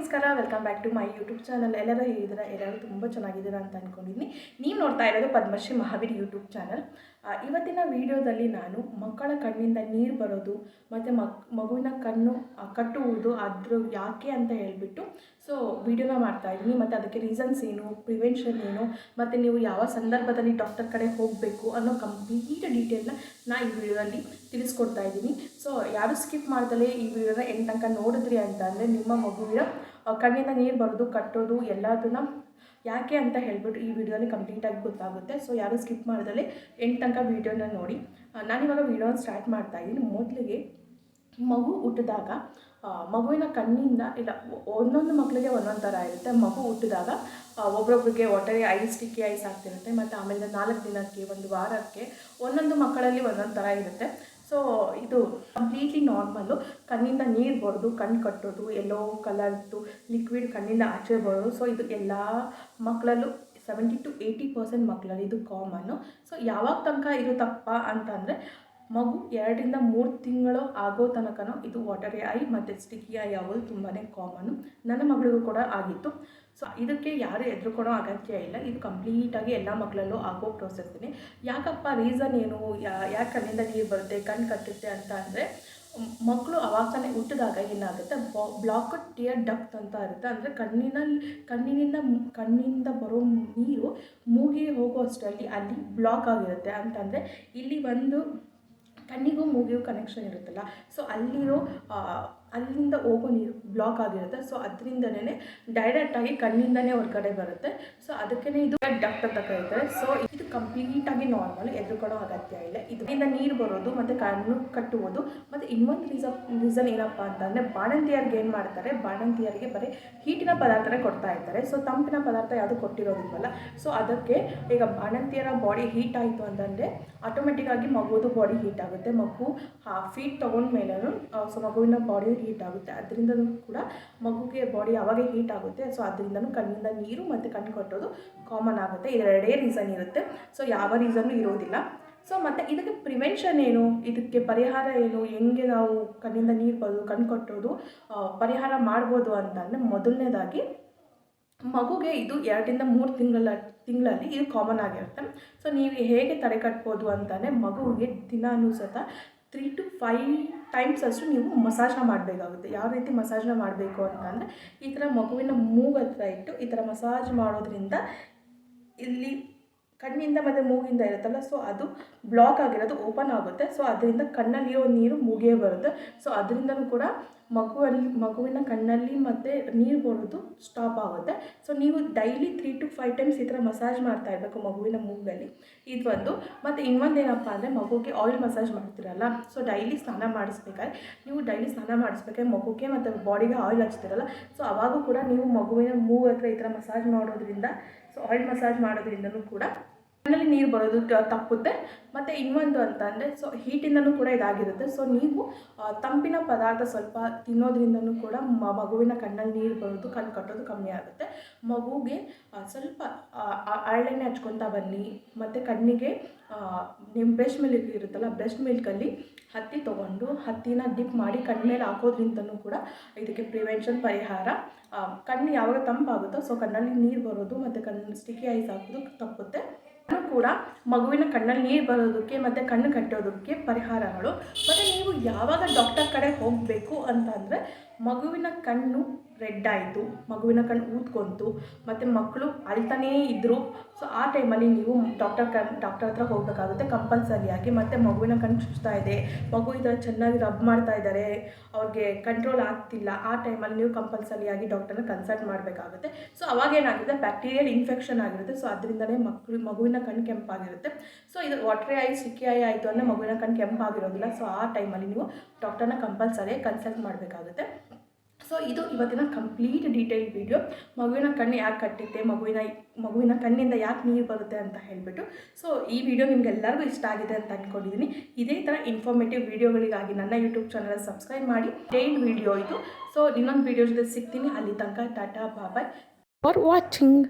ನಮಸ್ಕಾರ welcome back to my YouTube channel ಎಲ್ಲರೂ ಹೇಗಿದ್ದೀರಾ? ಎಲ್ಲರೂ ತುಂಬ ಚೆನ್ನಾಗಿದ್ದೀರಾ ಅಂತ ಅಂದ್ಕೊಂಡಿದ್ದೀನಿ ನೀವು ನೋಡ್ತಾ ಇರೋದು ಪದ್ಮಶ್ರೀ ಮಹಾವೀರ್ ಯೂಟ್ಯೂಬ್ ಚಾನಲ್ ಇವತ್ತಿನ ವಿಡಿಯೋದಲ್ಲಿ ನಾನು ಮಕ್ಕಳ ಕಣ್ಣಿಂದ ನೀರು ಬರೋದು, ಮತ್ತು ಮಕ್, ಮಗುವಿನ ಕಣ್ಣು ಕಟ್ಟುವುದು, ಅದ್ರ ಯಾಕೆ ಅಂತ ಹೇಳಿಬಿಟ್ಟು ಸೊ ವಿಡಿಯೋನ ಮಾಡ್ತಾ ಇದ್ದೀನಿ. ಮತ್ತು ಅದಕ್ಕೆ ರೀಸನ್ಸ್ ಏನು ಪ್ರಿವೆನ್ಷನ್ ಏನು, ಮತ್ತು ನೀವು ಯಾವ ಸಂದರ್ಭದಲ್ಲಿ ಡಾಕ್ಟರ್ ಕಡೆ ಹೋಗಬೇಕು ಅನ್ನೋ ಕಂಪ್ಲೀಟ್ ಡೀಟೇಲ್ನ ನಾನು ಈ ವಿಡಿಯೋದಲ್ಲಿ ತಿಳಿಸ್ಕೊಡ್ತಾ ಇದ್ದೀನಿ. ಸೊ ಯಾರು ಸ್ಕಿಪ್ ಮಾಡ್ದಲೇ ಈ ವಿಡಿಯೋನ ಎಂಟು ತನಕ ನೋಡಿದ್ರಿ ಅಂತ ಅಂದರೆ ನಿಮ್ಮ ಮಗುವಿನ ಕಣ್ಣಿಂದ ನೀರು ಬರೋದು, ಕಟ್ಟೋದು ಎಲ್ಲದನ್ನ ಯಾಕೆ ಅಂತ ಹೇಳ್ಬಿಟ್ಟು ಈ ವಿಡಿಯೋಲಿ ಕಂಪ್ಲೀಟಾಗಿ ಗೊತ್ತಾಗುತ್ತೆ. ಸೊ ಯಾರು ಸ್ಕಿಪ್ ಮಾಡಿದಲ್ಲಿ ಎಂಟು ತನಕ ವಿಡಿಯೋನ ನೋಡಿ. ನಾನಿವಾಗ ವಿಡಿಯೋನ ಸ್ಟಾರ್ಟ್ ಮಾಡ್ತಾ ಇದ್ದೀನಿ. ಮೊದಲಿಗೆ ಮಗು ಹುಟ್ಟಿದಾಗ ಮಗುವಿನ ಕಣ್ಣಿಂದ ಇಲ್ಲ, ಒಂದೊಂದು ಮಕ್ಕಳಿಗೆ ಒಂದೊಂದು ಥರ ಇರುತ್ತೆ. ಮಗು ಹುಟ್ಟಿದಾಗ ಒಬ್ಬೊಬ್ರಿಗೆ ಒಟ್ಟಾರೆ ಐಸ್ ಸ್ಟಿಕ್ಕಿ ಐಸ್ ಆಗ್ತಿರುತ್ತೆ. ಮತ್ತು ಆಮೇಲೆ ನಾಲ್ಕು ದಿನಕ್ಕೆ, ಒಂದು ವಾರಕ್ಕೆ ಒಂದೊಂದು ಮಕ್ಕಳಲ್ಲಿ ಒಂದೊಂದು ಥರ ಇರುತ್ತೆ. ಸೊ ಇದು ಕಂಪ್ಲೀಟ್ಲಿ ನಾರ್ಮಲ್ಲು ಕಣ್ಣಿಂದ ನೀರು ಬರೋದು ಕಣ್ಣು ಕಟ್ಟೋದು ಎಲ್ಲೋ ಕಲರ್ದು ಲಿಕ್ವಿಡ್ ಕಣ್ಣಿಂದ ಆಚೆ ಬರೋದು. ಸೊ ಇದು ಎಲ್ಲ ಮಕ್ಕಳಲ್ಲೂ ಸೆವೆಂಟಿ ಟು ಏಯ್ಟಿ ಪರ್ಸೆಂಟ್ ಮಕ್ಕಳಲ್ಲಿ ಇದು ಕಾಮನ್ನು ಸೊ ಯಾವಾಗ ತನಕ ಇದು ತಪ್ಪ ಅಂತಂದರೆ ಮಗು ಎರಡರಿಂದ ಮೂರು ತಿಂಗಳು ಆಗೋ ತನಕನೂ ಇದು ವಾಟರಿ ಐ ಮತ್ತು ಸ್ಟಿಕ್ಕಿ ಐ ಆಗೋದು ತುಂಬಾ ಕಾಮನ್ನು ನನ್ನ ಮಗಳಿಗೂ ಕೂಡ ಆಗಿತ್ತು. ಸೊ ಇದಕ್ಕೆ ಯಾರು ಹೆದರ್ಕೊಳೋ ಅಗತ್ಯ ಇಲ್ಲ. ಇದು ಕಂಪ್ಲೀಟಾಗಿ ಎಲ್ಲ ಮಕ್ಕಳಲ್ಲೂ ಆಗೋ ಪ್ರೊಸೆಸ್ನೇ ಯಾಕಪ್ಪ ರೀಸನ್ ಏನು? ಯಾಕೆ ಕಣ್ಣಿಂದ ನೀರು ಬರುತ್ತೆ, ಕಣ್ಣು ಕಟ್ಟುತ್ತೆ ಅಂತ ಅಂದರೆ ಮಕ್ಕಳು ಅವಾಗ ಹುಟ್ಟಿದಾಗ ಏನಾಗುತ್ತೆ? ಬ್ಲಾಕ್ ಟಿಯರ್ ಡಕ್ಟ್ ಅಂತ ಇರುತ್ತೆ. ಅಂದರೆ ಕಣ್ಣಿನಲ್ಲಿ ಕಣ್ಣಿನಿಂದ ಕಣ್ಣಿಂದ ಬರೋ ನೀರು ಮೂಗಿಗೆ ಹೋಗೋ ಅಷ್ಟರಲ್ಲಿ ಅಲ್ಲಿ ಬ್ಲಾಕ್ ಆಗಿರುತ್ತೆ. ಅಂತಂದರೆ ಇಲ್ಲಿ ಒಂದು ಕಣ್ಣಿಗೂ ಮೂಗಿಗೂ ಕನೆಕ್ಷನ್ ಇರುತ್ತಲ್ಲ. ಸೊ ಅಲ್ಲಿರೋ ಅಲ್ಲಿಂದ ಹೋಗೋ ನೀರು ಬ್ಲಾಕ್ ಆಗಿರುತ್ತೆ. ಸೊ ಅದರಿಂದನೇ ಡೈರೆಕ್ಟಾಗಿ ಕಣ್ಣಿಂದನೇ ಹೊರಗಡೆ ಬರುತ್ತೆ. ಸೊ ಅದಕ್ಕೇ ಇದು ಡಾಕ್ಟರ್ ಇರ್ತಾರೆ ಸೊ ಇದು ಕಂಪ್ಲೀಟಾಗಿ ನಾರ್ಮಲ್ ಎದುರುಕೊಳ್ಳೋ ಅಗತ್ಯ ಇಲ್ಲ. ಇದರಿಂದ ನೀರು ಬರೋದು ಮತ್ತು ಕಣ್ಣು ಕಟ್ಟುವುದು. ಮತ್ತು ಇನ್ನೊಂದು ರೀಸನ್ ರೀಸನ್ ಏನಪ್ಪ ಅಂತಂದರೆ ಬಾಣಂತಿಯರ್ಗೆ ಏನು ಮಾಡ್ತಾರೆ? ಬಾಣಂತಿಯರಿಗೆ ಬರೀ ಹೀಟಿನ ಪದಾರ್ಥನೇ ಕೊಡ್ತಾ ಇರ್ತಾರೆ. ಸೊ ತಂಪಿನ ಪದಾರ್ಥ ಯಾವುದು ಕೊಟ್ಟಿರೋದಿಲ್ಲ ಸೊ ಅದಕ್ಕೆ ಈಗ ಬಾಣಂತಿಯರ ಬಾಡಿ ಹೀಟ್ ಆಯಿತು ಅಂತಂದರೆ ಆಟೋಮೆಟಿಕ್ಕಾಗಿ ಮಗುವುದು ಬಾಡಿ ಹೀಟ್ ಆಗುತ್ತೆ. ಮಗು ಫೀಟ್ ತೊಗೊಂಡ್ಮೇಲೂ ಸೊ ಮಗುವಿನ ಬಾಡಿ ಹೀಟ್ ಆಗುತ್ತೆ. ಅದರಿಂದನೂ ಕೂಡ ಮಗುಗೆ ಬಾಡಿ ಯಾವಾಗ ಹೀಟ್ ಆಗುತ್ತೆ. ಸೊ ಅದರಿಂದನೂ ಕಣ್ಣಿಂದ ನೀರು ಮತ್ತು ಕಣ್ಣು ಕಟ್ಟೋದು ಕಾಮನ್ ಆಗುತ್ತೆ. ಇದೆರಡೇ ರೀಸನ್ ಇರುತ್ತೆ. ಸೊ ಯಾವ ರೀಸನ್ನು ಇರೋದಿಲ್ಲ. ಸೊ ಮತ್ತು ಇದಕ್ಕೆ ಪ್ರಿವೆನ್ಷನ್ ಏನು? ಇದಕ್ಕೆ ಪರಿಹಾರ ಏನು? ಹೆಂಗೆ ನಾವು ಕಣ್ಣಿಂದ ನೀರು ಬರೋದು, ಕಣ್ಣು ಕಟ್ಟೋದು ಪರಿಹಾರ ಮಾಡ್ಬೋದು ಅಂತಂದರೆ ಮೊದಲನೇದಾಗಿ ಮಗುಗೆ ಇದು ಎರಡರಿಂದ ಮೂರು ತಿಂಗಳ, ತಿಂಗಳಲ್ಲಿ ಇದು ಕಾಮನ್ ಆಗಿರುತ್ತೆ. ಸೊ ನೀವು ಹೇಗೆ ತಡೆ ಕಟ್ಬೋದು ಅಂತಂದರೆ ಮಗುವಿಗೆ ದಿನಾನು ಸತ ತ್ರೀ ಟು ಫೈವ್ ಟೈಮ್ಸ್ ಅಷ್ಟು ನೀವು ಮಸಾಜ್ನ ಮಾಡಬೇಕಾಗುತ್ತೆ. ಯಾವ ರೀತಿ ಮಸಾಜ್ನ ಮಾಡಬೇಕು ಅಂತಂದರೆ ಈ ಥರ ಮಗುವಿನ ಮೂಗು ಹತ್ರ ಇಟ್ಟು ಈ ಥರ ಮಸಾಜ್ ಮಾಡೋದ್ರಿಂದ ಇಲ್ಲಿ ಕಣ್ಣಿಂದ ಮತ್ತು ಮೂಗಿಂದ ಇರುತ್ತಲ್ಲ ಸೊ ಅದು ಬ್ಲಾಕ್ ಆಗಿರೋದು ಓಪನ್ ಆಗುತ್ತೆ. ಸೊ ಅದರಿಂದ ಕಣ್ಣಲ್ಲಿರೋ ನೀರು ಮೂಗೇ ಬರುತ್ತೆ. ಸೊ ಅದರಿಂದಲೂ ಕೂಡ ಮಗುವಲ್ಲಿ, ಮಗುವಿನ ಕಣ್ಣಲ್ಲಿ ಮತ್ತು ನೀರು ಬರೋದು ಸ್ಟಾಪ್ ಆಗುತ್ತೆ. ಸೊ ನೀವು daily three to five times ಈ ಥರ ಮಸಾಜ್ ಮಾಡ್ತಾ ಇರಬೇಕು ಮಗುವಿನ ಮೂಗಲ್ಲಿ. ಇದು ಒಂದು ಮತ್ತು ಇನ್ನೊಂದು ಏನಪ್ಪ ಅಂದರೆ ಮಗುಗೆ ಆಯಿಲ್ ಮಸಾಜ್ ಮಾಡ್ತಿರಲ್ಲ ಸೊ ಡೈಲಿ ಸ್ನಾನ ಮಾಡಿಸ್ಬೇಕಾದ್ರೆ, ನೀವು ಡೈಲಿ ಸ್ನಾನ ಮಾಡಿಸ್ಬೇಕಾದ್ರೆ ಮಗುಗೆ ಮತ್ತು ಬಾಡಿಗೆ ಆಯಿಲ್ ಹಚ್ತಿರಲ್ಲ ಸೊ ಅವಾಗೂ ಕೂಡ ನೀವು ಮಗುವಿನ ಮೂಗು ಹತ್ರ ಈ ಥರ ಮಸಾಜ್ ಮಾಡೋದ್ರಿಂದ ಸೊ ಆಯಿಲ್ ಮಸಾಜ್ ಮಾಡೋದ್ರಿಂದನೂ ಕೂಡ ಕಣ್ಣಲ್ಲಿ ನೀರು ಬರೋದು ತಪ್ಪುತ್ತೆ. ಮತ್ತು ಇನ್ನೊಂದು ಅಂತ ಅಂದರೆ ಸೊ ಹೀಟಿಂದನೂ ಕೂಡ ಇದಾಗಿರುತ್ತೆ. ಸೊ ನೀವು ತಂಪಿನ ಪದಾರ್ಥ ಸ್ವಲ್ಪ ತಿನ್ನೋದ್ರಿಂದನೂ ಕೂಡ ಮಗುವಿನ ಕಣ್ಣಲ್ಲಿ ನೀರು ಬರೋದು, ಕಣ್ಣು ಕಟ್ಟೋದು ಕಮ್ಮಿ ಆಗುತ್ತೆ. ಮಗುಗೆ ಸ್ವಲ್ಪ ಅರಳೆಣ್ಣೆ ಹಚ್ಕೊತಾ ಬನ್ನಿ. ಮತ್ತು ಕಣ್ಣಿಗೆ ನಿಮ್ಮ ಬ್ರೆಸ್ಟ್ ಮಿಲ್ಕ್ ಇರುತ್ತಲ್ಲ ಬ್ರೆಸ್ಟ್ ಮಿಲ್ಕಲ್ಲಿ ಹತ್ತಿ ತೊಗೊಂಡು, ಹತ್ತಿನ ಡಿಪ್ ಮಾಡಿ ಕಣ್ಮೇಲೆ ಹಾಕೋದ್ರಿಂದನೂ ಕೂಡ ಇದಕ್ಕೆ ಪ್ರಿವೆನ್ಷನ್ ಪರಿಹಾರ. ಕಣ್ಣು ಯಾವಾಗ ತಂಪಾಗುತ್ತೋ ಸೊ ಕಣ್ಣಲ್ಲಿ ನೀರು ಬರೋದು, ಮತ್ತು ಕಣ್ಣು ಸ್ಟಿಕ್ಕಿ ಐಸ್ ಹಾಕೋದು ತಪ್ಪುತ್ತೆ. ಕೂಡ ಮಗುವಿನ ಕಣ್ಣಲ್ಲಿ ನೀರು ಬರೋದಕ್ಕೆ ಮತ್ತು ಕಣ್ಣು ಕಟ್ಟೋದಕ್ಕೆ ಪರಿಹಾರಗಳು. ಮತ್ತು ನೀವು ಯಾವಾಗ ಡಾಕ್ಟರ್ ಕಡೆ ಹೋಗಬೇಕು ಅಂತಂದರೆ ಮಗುವಿನ ಕಣ್ಣು ರೆಡ್ ಆಯಿತು, ಮಗುವಿನ ಕಣ್ಣು ಊದ್ಕೊಂತು, ಮತ್ತು ಮಕ್ಕಳು ಅಳ್ತಾನೇ ಇದ್ದರು ಸೊ ಆ ಟೈಮಲ್ಲಿ ನೀವು ಡಾಕ್ಟರ್ ಕಣ್ ಡಾಕ್ಟರ್ ಹತ್ರ ಹೋಗಬೇಕಾಗುತ್ತೆ ಕಂಪಲ್ಸರಿಯಾಗಿ ಮತ್ತು ಮಗುವಿನ ಕಣ್ಣು ಚುಚ್ತಾ ಇದೆ. ಮಗು ಈ ಚೆನ್ನಾಗಿ ರಬ್ ಮಾಡ್ತಾ ಇದ್ದಾರೆ. ಅವ್ರಿಗೆ ಕಂಟ್ರೋಲ್ ಆಗ್ತಿಲ್ಲ. ಆ ಟೈಮಲ್ಲಿ ನೀವು ಕಂಪಲ್ಸರಿಯಾಗಿ ಡಾಕ್ಟರ್ನ ಕನ್ಸಲ್ಟ್ ಮಾಡಬೇಕಾಗುತ್ತೆ. ಸೊ ಅವಾಗ ಏನಾಗುತ್ತೆ ಬ್ಯಾಕ್ಟೀರಿಯಲ್ ಇನ್ಫೆಕ್ಷನ್ ಆಗಿರುತ್ತೆ. ಸೊ ಅದರಿಂದಲೇ ಮಕ್ಕಳು ಮಗುವಿನ ಕಣ್ಣು ಕೆಂಪಾಗಿರುತ್ತೆ. ಸೊ ಇದು ವಾಟ್ರಿ ಐ ಸಿಕ್ಕಿ ಆಯಿ ಆಯಿತು ಅಂದರೆ ಮಗುವಿನ ಕಣ್ಣು ಕೆಂಪಾಗಿರೋದಿಲ್ಲ. ಸೊ ಆ ಟೈಮಲ್ಲಿ ನೀವು ಡಾಕ್ಟರ್ನ ಕಂಪಲ್ಸರಿಯಾಗಿ ಕನ್ಸಲ್ಟ್ ಮಾಡಬೇಕಾಗುತ್ತೆ. ಸೊ ಇದು ಇವತ್ತಿನ ಕಂಪ್ಲೀಟ್ ಡೀಟೇಲ್ ವಿಡಿಯೋ ಮಗುವಿನ ಕಣ್ಣು ಯಾಕೆ ಕಟ್ಟಿತ್ತೆ ಮಗುವಿನ ಮಗುವಿನ ಕಣ್ಣಿಂದ ಯಾಕೆ ನೀರು ಬರುತ್ತೆ ಅಂತ ಹೇಳಿಬಿಟ್ಟು. ಸೊ ಈ ವಿಡಿಯೋ ನಿಮ್ಗೆಲ್ಲರಿಗೂ ಇಷ್ಟ ಆಗಿದೆ ಅಂತ ಅಂದ್ಕೊಂಡಿದ್ದೀನಿ ಇದೇ ಥರ ಇನ್ಫಾರ್ಮೇಟಿವ್ ವಿಡಿಯೋಗಳಿಗಾಗಿ ನನ್ನ ಯೂಟ್ಯೂಬ್ ಚಾನಲ್ ಸಬ್ಸ್ಕ್ರೈಬ್ ಮಾಡಿ. ಡೈಲ್ ವಿಡಿಯೋ ಇದು. ಸೊ ಇನ್ನೊಂದು ವಿಡಿಯೋ ಜೊತೆ ಸಿಗ್ತೀನಿ. ಅಲ್ಲಿ ತನಕ ಟಾಟಾ ಬಾಬಾಯ್ ಫಾರ್ ವಾಚಿಂಗ್